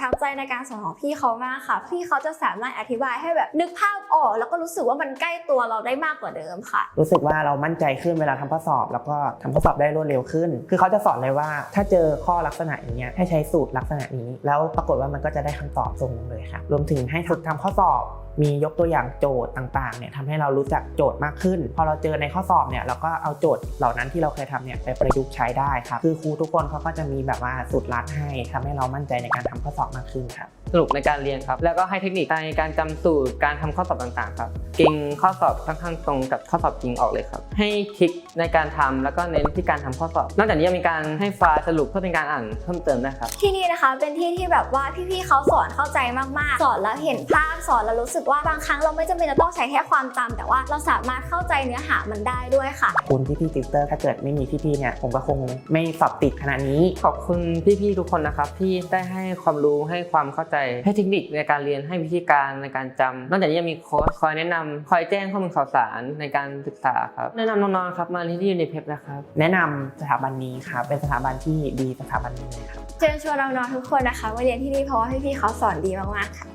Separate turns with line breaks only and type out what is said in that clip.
ประทับใจในการสอนของพี่เขามากค่ะ พี่เขาจะสามารถอธิบายให้แบบนึกภาพออก แล้วก็รู้สึกว่ามันใกล้ตัวเราได้มากกว่าเดิมค่ะ
รู้สึกว่าเรามั่นใจขึ้นเวลาทำข้อสอบ แล้วก็ทำข้อสอบได้รวดเร็วขึ้น คือเขาจะสอนเลยว่า ถ้าเจอข้อลักษณะอย่างเงี้ยให้ใช้สูตรลักษณะนี้ แล้วปรากฏว่ามันก็จะได้คำตอบตรงเลยค่ะรวมถึงให้ฝึกทำข้อสอบมียกตัวอย่างโจทย์ต่างๆเนี่ยทำให้เรารู้จักโจทย์มากขึ้น พอเราเจอในข้อสอบเนี่ยเราก็เอาโจทย์เหล่านั้นที่เราเคยทำเนี่ยไปประยุกต์ใช้ได้ครับคือครูทุกคนเขาก็จะมีแบบว่าสูตรลัดให้ทำให้เรามั่นใจในการทำข้อสอบมากขึ้นครับ
สนุกในการเรียนครับ แล้วก็ให้เทคนิคในการจำสูตรการทำข้อสอบต่างๆ ครับเก่งข้อสอบค่อนข้างตรงกับข้อสอบจริงออกเลยครับ ให้ทริคในการทำแล้วก็เน้นที่การทำข้อสอบ นอกจากนี้ยังมีการให้ไฟล์สรุปเพื่อเป็นการอ่านเพิ่มเติมด้วยครับ
ที่นี่นะคะเป็นที่ที่แบบว่าพี่ๆเขาสอนเข้าใจมากๆ สอนแล้วเห็นภาพสอนแล้วรู้สึกว่าบางครั้งเราไม่จำเป็นจะต้องใช้แค่ความจำแต่ว่าเราสามารถเข้าใจเนื้อหามันได้ด้วยค่ะ
คุณพี่พี่ติวเตอร์ถ้าเกิดไม่มีพี่ๆเนี่ยผมก็คงไม่สอบติดขนาดนี้
ขอบคุณพี่ๆทุกคนนะครับที่ได้ให้ความรู้ให้ความเข้าใจให้เทคนิคในการเรียนให้วิธีการในการจำนอกจากนี้ยังมีโค้ชคอยแนะนำคอยแจ้งข้อมูลข่าวสารในการศึกษาครับแนะนำน้องๆครับมาเรียนที่ยูนิเพนะครับ
แนะนำสถาบันนี้ครับเป็นสถาบันที่ดีสถาบันหนึงเลยครับ
เชิญชวนน้องๆทุกคนนะคะมาเรียนที่นี่เพราะว่าพี่ๆเขาสอนดีมากๆค่ะ